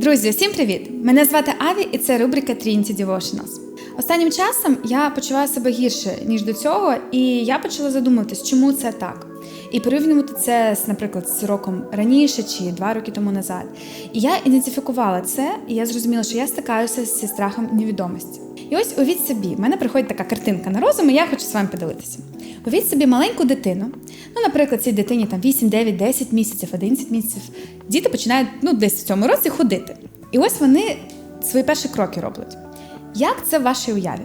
Друзі, всім привіт! Мене звати Аві, і це рубрика Trinity Devotionals. Останнім часом я почуваю себе гірше ніж до цього, і я почала задумуватись, чому це так. І порівнювати це, наприклад, з роком раніше чи два роки тому назад. І я ідентифікувала це, і я зрозуміла, що я стикаюся зі страхом невідомості. І ось увіть собі, в мене приходить така картинка на розум, і я хочу з вами поділитися. Увіть собі маленьку дитину. Ну, наприклад, цій дитині там 8, 9, 10 місяців, 11 місяців. Діти починають ну, десь в цьому році ходити. І ось вони свої перші кроки роблять. Як це в вашій уяві?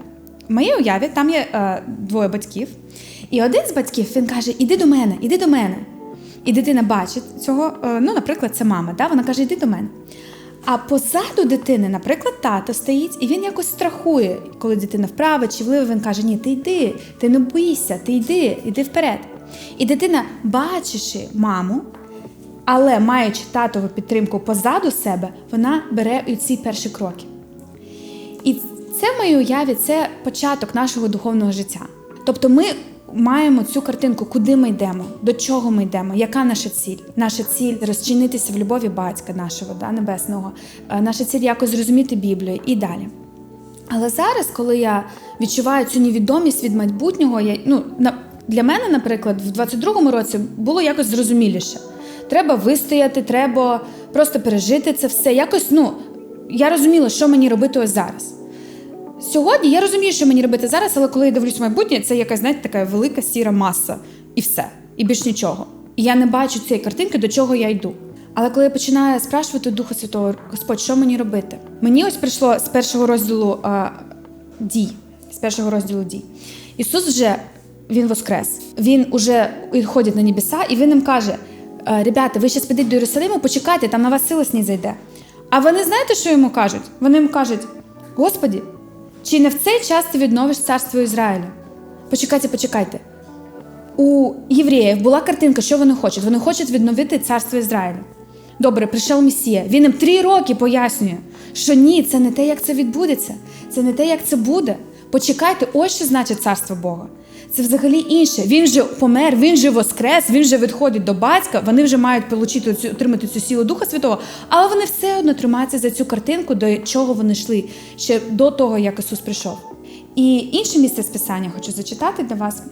В моїй уяві там є е, двоє батьків, і один з батьків він каже: Іди до мене, іди до мене. І дитина бачить цього, е, ну, наприклад, це мама, да? вона каже, іди до мене. А позаду дитини, наприклад, тато стоїть, і він якось страхує, коли дитина вправо чи вліво, він каже: Ні, ти йди, ти не бійся, ти йди, йди вперед. І дитина, бачачи маму, але маючи татову підтримку позаду себе, вона бере і ці перші кроки. І це в моїй уяві це початок нашого духовного життя. Тобто ми маємо цю картинку, куди ми йдемо, до чого ми йдемо, яка наша ціль? Наша ціль розчинитися в любові батька нашого да, небесного, Е, наша ціль якось зрозуміти Біблію і далі. Але зараз, коли я відчуваю цю невідомість від майбутнього, я, ну, на, для мене, наприклад, в 22-му році було якось зрозуміліше. Треба вистояти, треба просто пережити це все. Якось, ну, я розуміла, що мені робити ось зараз. Сьогодні я розумію, що мені робити зараз, але коли я дивлюсь майбутнє, це якась, знаєте, така велика сіра маса. І все. І більш нічого. І я не бачу цієї картинки, до чого я йду. Але коли я починаю спрашувати Духа Святого, Господь, що мені робити? Мені ось прийшло з першого розділу а, дій. З першого розділу дій. Ісус вже Він воскрес. Він уже ходить на небеса, і він їм каже: «Е, Ребята, ви зараз підете до Єрусалиму, почекайте, там на вас сила зайде. А вони знаєте, що йому кажуть? Вони йому кажуть: Господі, чи не в цей час ти відновиш царство Ізраїлю? Почекайте, почекайте. У євреїв була картинка, що вони хочуть. Вони хочуть відновити царство Ізраїлю. Добре, прийшов Месія. Він їм три роки пояснює, що ні, це не те, як це відбудеться, це не те, як це буде. Почекайте, ось що значить царство Бога. Це взагалі інше. Він же помер, він же воскрес, він же відходить до батька. Вони вже мають получити цю отримати цю силу Духа Святого, але вони все одно тримаються за цю картинку, до чого вони йшли ще до того, як Ісус прийшов. І інше місце з Писання хочу зачитати для вас.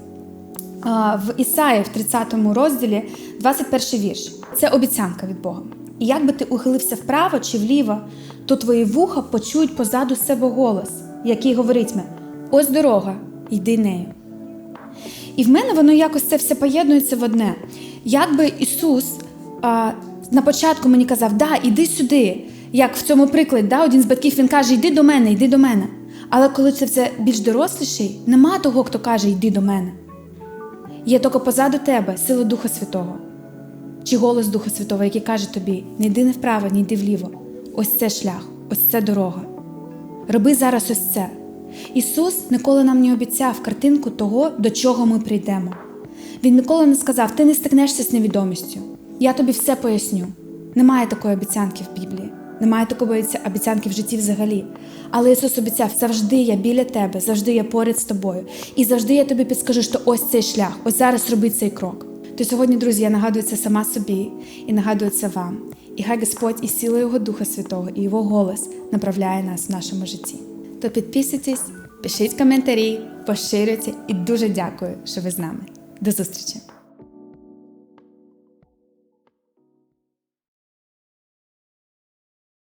В Ісаї, в 30 розділі, 21 вірш. Це обіцянка від Бога. І як би ти ухилився вправо чи вліво, то твої вуха почують позаду себе голос, який говоритиме: ось дорога, йди нею. І в мене воно якось це все поєднується в одне. Якби Ісус а, на початку мені казав, да, іди сюди. Як в цьому прикладі, да, один з батьків він каже, йди до мене, йди до мене. Але коли це все більш доросліший, нема того, хто каже, йди до мене. Є тільки позаду тебе сила Духа Святого чи голос Духа Святого, який каже тобі: не йди не вправо, не йди вліво. Ось це шлях, ось це дорога. Роби зараз ось це. Ісус ніколи нам не обіцяв картинку того, до чого ми прийдемо. Він ніколи не сказав: ти не стикнешся з невідомістю. Я тобі все поясню. Немає такої обіцянки в Біблії, немає такої обіцянки в житті взагалі. Але Ісус обіцяв, завжди я біля тебе, завжди я поряд з тобою. І завжди я тобі підскажу, що ось цей шлях, ось зараз роби цей крок. То сьогодні, друзі, я нагадую це сама собі і нагадую це вам. І хай Господь і сила Його Духа Святого, і Його голос направляє нас в нашому житті. То підписуйтесь, пишіть коментарі, поширюйте і дуже дякую, що ви з нами. До зустрічі!